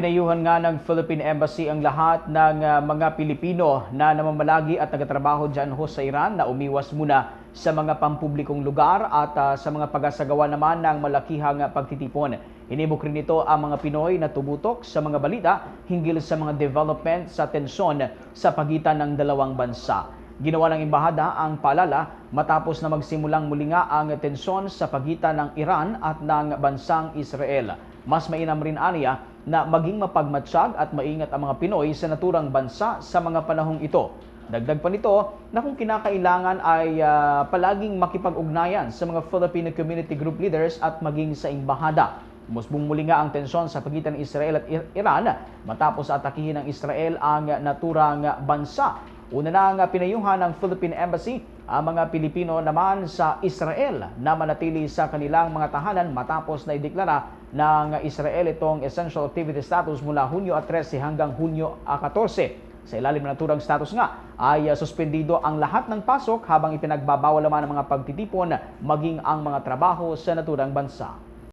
Pinayuhan nga ng Philippine Embassy ang lahat ng ah, mga Pilipino na namamalagi at nagatrabaho dyan ho sa Iran na umiwas muna sa mga pampublikong lugar at ah, sa mga pag-asagawa naman ng malakihang pagtitipon. Inibok rin ito ang mga Pinoy na tumutok sa mga balita hinggil sa mga development sa tensyon sa pagitan ng dalawang bansa. Ginawa ng embahada ang paalala matapos na magsimulang muli nga ang tensyon sa pagitan ng Iran at ng bansang Israel. Mas mainam rin aniya na maging mapagmatsyag at maingat ang mga Pinoy sa naturang bansa sa mga panahong ito. Dagdag pa nito na kung kinakailangan ay ah, palaging makipag-ugnayan sa mga Filipino community group leaders at maging sa embahada. Musbong muli nga ang tensyon sa pagitan ng Israel at Iran matapos atakihin ng Israel ang naturang bansa. Una na nga pinayuhan ng Philippine Embassy ang mga Pilipino naman sa Israel na manatili sa kanilang mga tahanan matapos na ideklara ng Israel itong essential activity status mula Hunyo 13 hanggang Hunyo 14. Sa ilalim ng naturang status nga ay uh, suspendido ang lahat ng pasok habang ipinagbabawal naman ang mga pagtitipon maging ang mga trabaho sa naturang bansa.